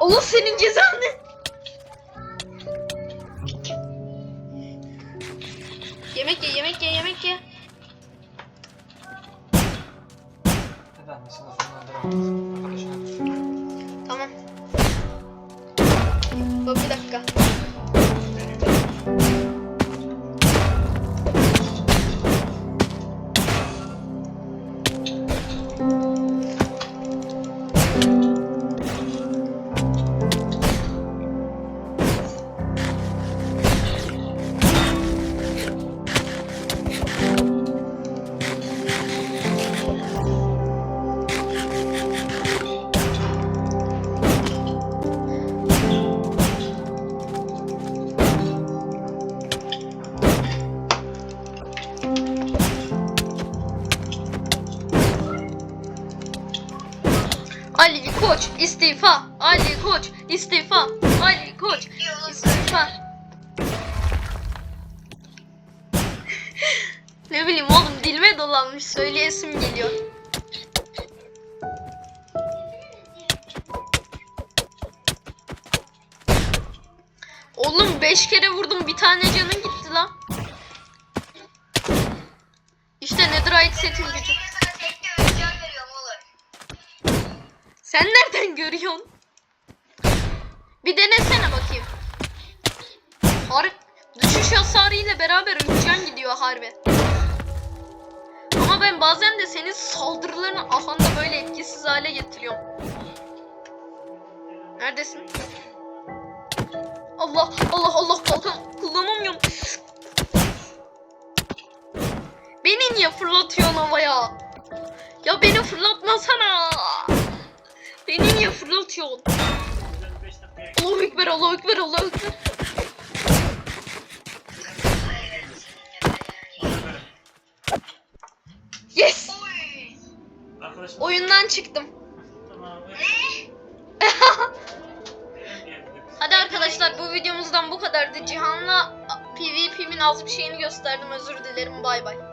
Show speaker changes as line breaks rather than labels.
Allah senin cezanı. Yemek ye, yemek ye, yemek ye.
Hadi annesine sonlandıramaz. Arkadaşına düşün.
Tamam. Bak bir dakika. Ali Koç istifa. Ali Koç istifa. Ali Koç istifa. ne bileyim oğlum dilime dolanmış söyleyesim geliyor. Oğlum 5 kere vurdum bir tane canın Setin gücü.
sana tek de öleceğim veriyorum oğlum.
Sen nereden görüyorsun? Bir denesene bakayım. Har düşüş hasarı ile beraber öleceğin gidiyor harbi. Ama ben bazen de senin saldırılarını ahanda böyle etkisiz hale getiriyorum. Neredesin? Allah Allah Allah kalkan kullanamıyorum. Beni niye fırlatıyorsun havaya? Ya beni fırlatmasana. Beni niye fırlatıyorsun? Allahu Ekber, Allahu Ekber, Allahu Ekber. Yes! Oyundan çıktım. Hadi arkadaşlar bu videomuzdan bu kadardı. Cihan'la PvP'min az bir şeyini gösterdim. Özür dilerim. Bay bay.